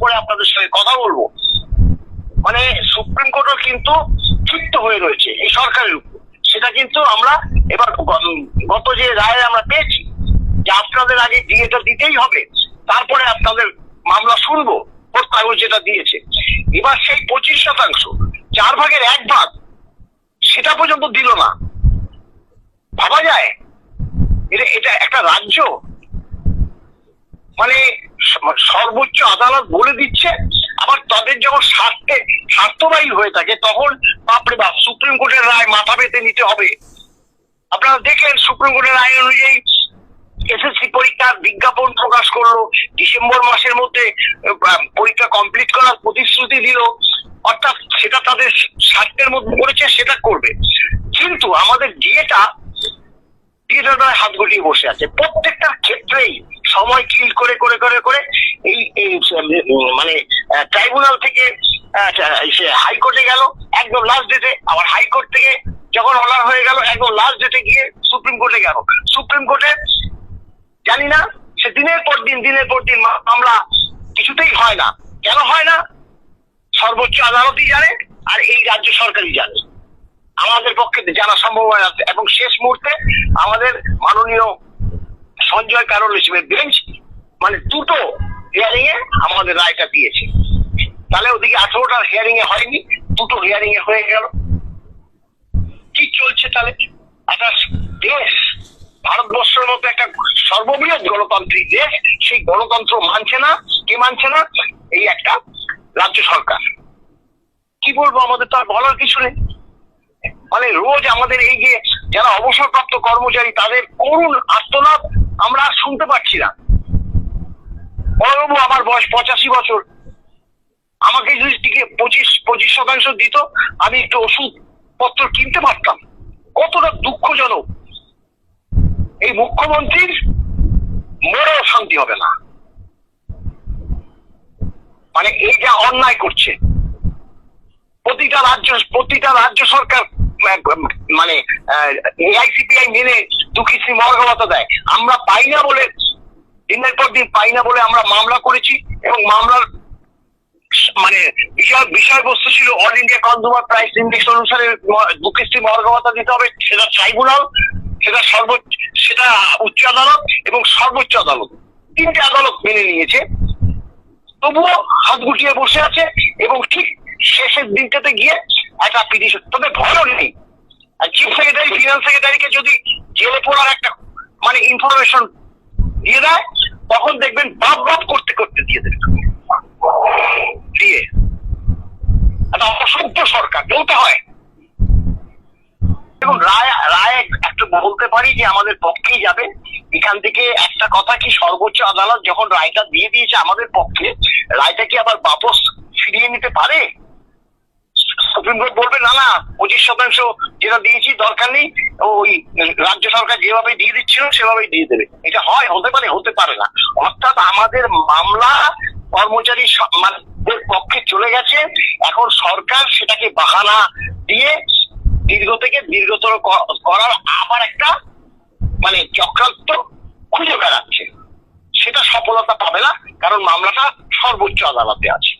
করে আপনাদের সঙ্গে কথা বলব। মানে সুপ্রিম কোর্টও কিন্তু ক্ষিপ্ত হয়ে রয়েছে এই সরকারের উপর। সেটা কিন্তু আমরা এবার গত যে রায় আমরা পেয়েছি, যে আপনাদের আগে ডিএটা দিতেই হবে, তারপরে আপনাদের মামলা শুনব কাগজ যেটা দিয়েছে। এবার সেই পঁচিশ শতাংশ, চার ভাগের এক ভাগ, সেটা পর্যন্ত দিল না। ভাবা যায়? এটা এটা একটা রাজ্য? মানে সর্বোচ্চ আদালত বলে দিচ্ছে, আবার তাদের যখন স্বার্থে, স্বার্থবাহী হয়ে থাকে, তখন বাপরে বাপ, সুপ্রিম কোর্টের রায় মাথা পেতে নিতে হবে। আপনারা দেখলেন সুপ্রিম কোর্টের রায় অনুযায়ী এসএসসি পরীক্ষার বিজ্ঞাপন প্রকাশ করল, ডিসেম্বর মাসের মধ্যে পরীক্ষা কমপ্লিট করার প্রতিশ্রুতি দিল, অর্থাৎ সেটা তাদের স্বার্থের মধ্যে করেছে সেটা করবে। কিন্তু আমাদের ডিএটা, ডিএটার হাত গুটিয়ে বসে আছে। প্রত্যেকটা ক্ষেত্রেই সময় কিল করে করে করে করে এই মানে ট্রাইব্যুনাল থেকে হাইকোর্টে গেল, একদম লাস্ট ডেটে আবার হাইকোর্ট থেকে যখন অর্ডার হয়ে গেল, একদম লাস্ট ডেটে গিয়ে সুপ্রিম কোর্টে গেল। সুপ্রিম কোর্টে, জানি না, সে দিনের পর দিন, দিনের পর দিন মামলা কিছুতেই হয় না। কেন হয় না? সর্বোচ্চ আদালতই জানে, আর এই রাজ্য সরকারই জানে। আমাদের পক্ষে জানা সম্ভব হয় না। এবং শেষ মুহূর্তে আমাদের মাননীয় সঞ্জয় কারণ হিসেবে বেঞ্চ মানে দুটো হিয়ারিং এ আমাদের রায়টা দিয়েছে। তাহলে ওদিকে আঠারোটার হিয়ারিং এ হয়নি, দুটো হিয়ারিং এ হয়ে গেল। কি চলছে তাহলে? একটা দেশ, ভারতবর্ষের মতো একটা সর্ববৃহৎ গণতান্ত্রিক দেশ, সেই গণতন্ত্র মানছে না, কে মানছে না? এই একটা রাজ্য সরকার। কি বলব আমাদের তো আর বলার কিছু নেই। মানে রোজ আমাদের এই যে যারা অবসরপ্রাপ্ত কর্মচারী, তাদের করুণ আত্মনাদ আমরা আর শুনতে পাচ্ছি না। বড়বাবু, আমার বয়স পঁচাশি বছর। আমাকে যদি টিকে পঁচিশ পঁচিশ শতাংশ দিত, আমি একটু ওষুধ পত্র কিনতে পারতাম। কতটা দুঃখজনক। এই মুখ্যমন্ত্রীর মরেও শান্তি হবে না। মানে এই যা অন্যায় করছে, প্রতিটা রাজ্য প্রতিটা রাজ্য সরকার মানে এআইসিপিআই মেনে দু কিস্তি মর্গ ভাতা দেয়। আমরা পাই না বলে, দিনের পর দিন পাই না বলে আমরা মামলা করেছি এবং মামলার মানে বিষয় বিষয়বস্তু ছিল all India consumer price index অনুসারে ম- দু কিস্তি মর্গ ভাতা দিতে হবে। সেটা ট্রাইব্যুনাল সেটা সর্বোচ্চ, সেটা উচ্চ আদালত এবং সর্বোচ্চ আদালত। তিনটে আদালত মেনে নিয়েছে। তবুও হাত গুটিয়ে বসে আছে এবং ঠিক শেষের দিনটাতে গিয়ে একটা পিটিশন তবে ভয়ও নেই। চিফ সেক্রেটারি ফিনান্স সেক্রেটারিকে যদি জেলে পড়ার একটা মানে ইনফরমেশন দিয়ে দেয়, তখন দেখবেন বাপ বাপ করতে করতে দিয়ে দেবে। দিয়ে। একটা অসভ্য সরকার, বলতে হয়। দেখুন, রায় রায় একটু বলতে পারি যে আমাদের পক্ষেই যাবে। এখান থেকে একটা কথা কি, সর্বোচ্চ আদালত যখন রায়টা দিয়ে দিয়েছে আমাদের পক্ষে, রায়টা কি আবার বাপস ফিরিয়ে নিতে পারে? সুপ্রিম কোর্ট বলবে, না না, পঁচিশ শতাংশ যেটা দিয়েছি দরকার নেই ওই রাজ্য সরকার যেভাবে দিয়ে দিচ্ছিল, সেভাবেই দিয়ে দেবে। এটা হয়, হতে পারে হতে পারে না। অর্থাৎ আমাদের মামলা কর্মচারী পক্ষে চলে গেছে। এখন সরকার সেটাকে বাহানা দিয়ে দীর্ঘ থেকে দীর্ঘতর করার আবার একটা মানে চক্রান্ত খুঁজে বেড়াচ্ছে। সেটা সফলতা পাবে না, কারণ মামলাটা সর্বোচ্চ আদালতে আছে।